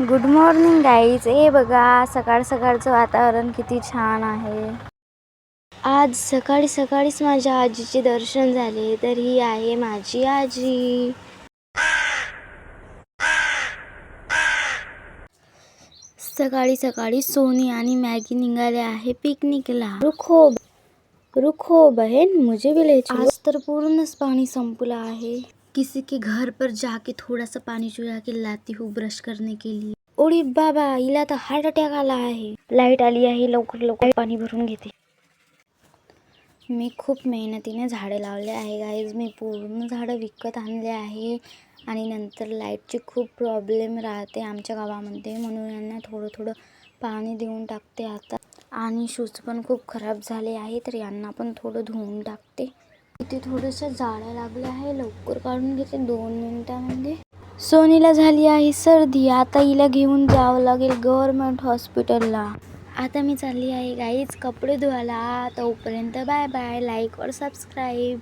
Good morning guys ए बघा सकाळ सकाळचं वातावरण किती छान आहे. आज सकाळी सकाळीच माझ्या आजीचे दर्शन झाले तर ही आहे माझी आजी. सकाळी सकाळी सोनी आणि मॅगी निघाले आहे पिकनिकला. रुखो रुखो बहन मुझे भी ले चलो. आज तर पूर्णच पाणी संपलं आहे. किसी के घर पर जाके थोड़ा सा पानी चुरा के लाती हूँ ब्रश करने के लिए। ओडी बाबा हिला तर हार्ट अटॅक आला आहे लाइट आली आहे लवकर लवकर पाणी भरून घेते। मी खूप मेहनतीने झाडे लावले आहे गाईज मी पूर्ण झाडं विकत आणले आहे. आणि नंतर लाईटची खूप प्रॉब्लेम राहते आमच्या गावामध्ये म्हणून यांना थोडं थोडं पाणी देऊन टाकते आता. आणि शूज पण खूप खराब झाले आहे तर यांना पण थोडं धुवून टाकते. इथे थोडस जाळ्या लागलं आहे. लवकर काढून घेते दोन मिनिटांमध्ये. सोनीला झाली आहे सर्दी. आता हिला घेऊन जावं लागेल गव्हर्मेंट हॉस्पिटलला. आता मी चालली आहे गाईच कपडे धुवायला. तोपर्यंत बाय बाय लाईक और सबस्क्राईब